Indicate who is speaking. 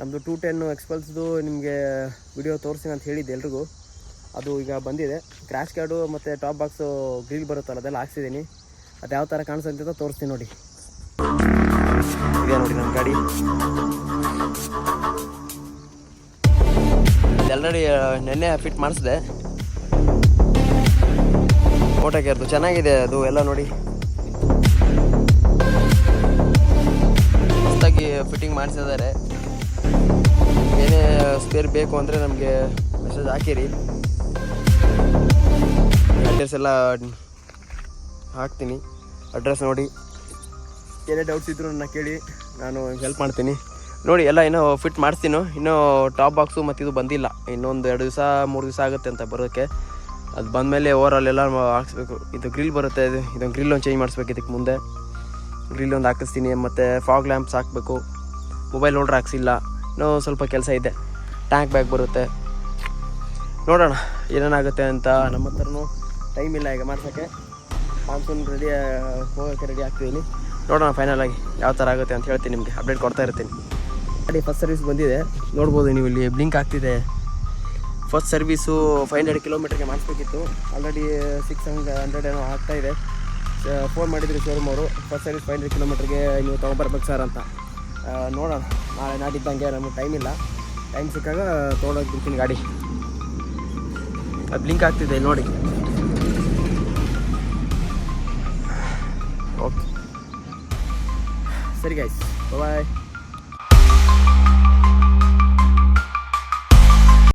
Speaker 1: ನಮ್ಮದು two ten ಎಕ್ಸ್ಪಲ್ಸ್ದು ನಿಮಗೆ video ತೋರಿಸ್ತೀನಿ ಅಂತ ಹೇಳಿದ್ದೆ ಎಲ್ರಿಗೂ. ಅದು ಈಗ ಬಂದಿದೆ. ಕ್ರ್ಯಾಶ್ ಕಾರ್ಡು ಮತ್ತು ಟಾಪ್ ಬಾಕ್ಸು ಗ್ರಿಲ್ ಬರುತ್ತಲ್ಲ, ಅದೆಲ್ಲ ಹಾಕ್ಸಿದ್ದೀನಿ. ಅದು ಯಾವ ಥರ ಕಾಣಿಸುತ್ತೆ ಅಂತ ತೋರಿಸ್ತೀನಿ ನೋಡಿ. ಇದೆ ನೋಡಿ ನಮ್ಮ ಗಾಡಿ. ಆಲ್ರೆಡಿ ನೆನ್ನೆ ಫಿಟ್ ಮಾಡಿಸಿದೆ. ಓಟಕ್ಕೆ ಕೇರ್ದು ಚೆನ್ನಾಗಿದೆ ಅದು ಎಲ್ಲ ನೋಡಿ. ಹೊಸದಾಗಿ ಫಿಟ್ಟಿಂಗ್ ಮಾಡಿಸಿದ್ದಾರೆ. ಸ್ಪೇರ್ ಬೇಕು ಅಂದರೆ ನಮಗೆ ಮೆಸೇಜ್ ಹಾಕಿರಿ. ಅಡ್ರೆಸ್ ಎಲ್ಲ ಹಾಕ್ತೀನಿ. ಅಡ್ರೆಸ್ ನೋಡಿ. ಏನೇ ಡೌಟ್ಸ್ ಇದ್ದರೂ ನನ್ನ ಕೇಳಿ, ನಾನು ಹೆಲ್ಪ್ ಮಾಡ್ತೀನಿ. ನೋಡಿ, ಎಲ್ಲ ಇನ್ನೂ ಫಿಟ್ ಮಾಡಿಸ್ತೀನಿ. ಇನ್ನೂ ಟಾಪ್ ಬಾಕ್ಸು ಮತ್ತು ಇದು ಬಂದಿಲ್ಲ. ಇನ್ನೊಂದು ಎರಡು ದಿವಸ, ಮೂರು ದಿವಸ ಆಗುತ್ತೆ ಅಂತ ಬರೋಕ್ಕೆ. ಅದು ಬಂದಮೇಲೆ ಓವರಾಲ್ ಎಲ್ಲ ಹಾಕ್ಸ್ಬೇಕು. ಇದು ಗ್ರಿಲ್ ಬರುತ್ತೆ. ಇದು ಇದೊಂದು ಗ್ರಿಲ್ ಒಂದು ಚೇಂಜ್ ಮಾಡಿಸ್ಬೇಕು ಇದಕ್ಕೆ ಮುಂದೆ. ಗ್ರಿಲ್ ಒಂದು ಹಾಕಿಸ್ತೀನಿ. ಮತ್ತು ಫಾಗ್ ಲ್ಯಾಂಪ್ಸ್ ಹಾಕಬೇಕು. ಮೊಬೈಲ್ ಹೋಲ್ಡ್ರ್ ಹಾಕ್ಸಿಲ್ಲ. ಇನ್ನೂ ಸ್ವಲ್ಪ ಕೆಲಸ ಇದೆ. ಟ್ಯಾಂಕ್ ಬ್ಯಾಗ್ ಬರುತ್ತೆ. ನೋಡೋಣ, ಏನೇನಾಗುತ್ತೆ ಅಂತ ನಮ್ಮ ಹತ್ರನೂ ಟೈಮ್ ಇಲ್ಲ ಈಗ ಮಾಡ್ಸೋಕ್ಕೆ. ಮಾನ್ಸೂನ್ ರೆಡಿ ಹೋಗೋಕ್ಕೆ ರೆಡಿ ಆಗ್ತಿದ್ದೀನಿ. ನೋಡೋಣ ಫೈನಲ್ ಆಗಿ ಯಾವ ಥರ ಆಗುತ್ತೆ ಅಂತ ಹೇಳ್ತೀನಿ ನಿಮಗೆ ಅಪ್ಡೇಟ್ ಕೊಡ್ತಾ ಇರ್ತೀನಿ. ಗಾಡಿ ಫಸ್ಟ್ ಸರ್ವಿಸ್ ಬಂದಿದೆ. ನೋಡ್ಬೋದು ನೀವು ಇಲ್ಲಿ ಬ್ಲಿಂಕ್ ಆಗ್ತಿದೆ. ಫಸ್ಟ್ ಸರ್ವೀಸು ಫೈವ್ ಹಂಡ್ರೆಡ್ ಕಿಲೋಮೀಟ್ರಿಗೆ ಮಾಡಿಸ್ಬೇಕಿತ್ತು. ಆಲ್ರೆಡಿ ಸಿಕ್ಸ್ ಹಂಡ್ರೆಡ್ ಹಂಡ್ರೆಡ್ ಏನೋ ಆಗ್ತಾ ಇದೆ. ಫೋನ್ ಮಾಡಿದ್ರು ಶೋರೂಮ್ ಅವರು ಫಸ್ಟ್ ಸರ್ವಿಸ್ ಫೈವ್ ಹಂಡ್ರೆಡ್ ಕಿಲೋಮೀಟ್ರಿಗೆ ನೀವು ತೊಗೊಂಬರ್ಬೇಕು ಸರ್ ಅಂತ. ನೋಡೋಣ. ನಾಳೆ ನಾಡಿದ್ದಂಗೆ ನಮಗೆ ಟೈಮ್ ಇಲ್ಲ. ಟೈಮ್ ಸಿಕ್ಕಾಗ ತೊಗೊಂಡೋಗಿ ಬಿಡ್ತೀನಿ ಗಾಡಿ. ಅದು ಬ್ಲಿಂಕ್ ಆಗ್ತಿದೆ ಇಲ್ಲಿ ನೋಡಿ. ಓಕೆ ಸರಿ ಗಾಯ್ಸ್ ಬಾಯ್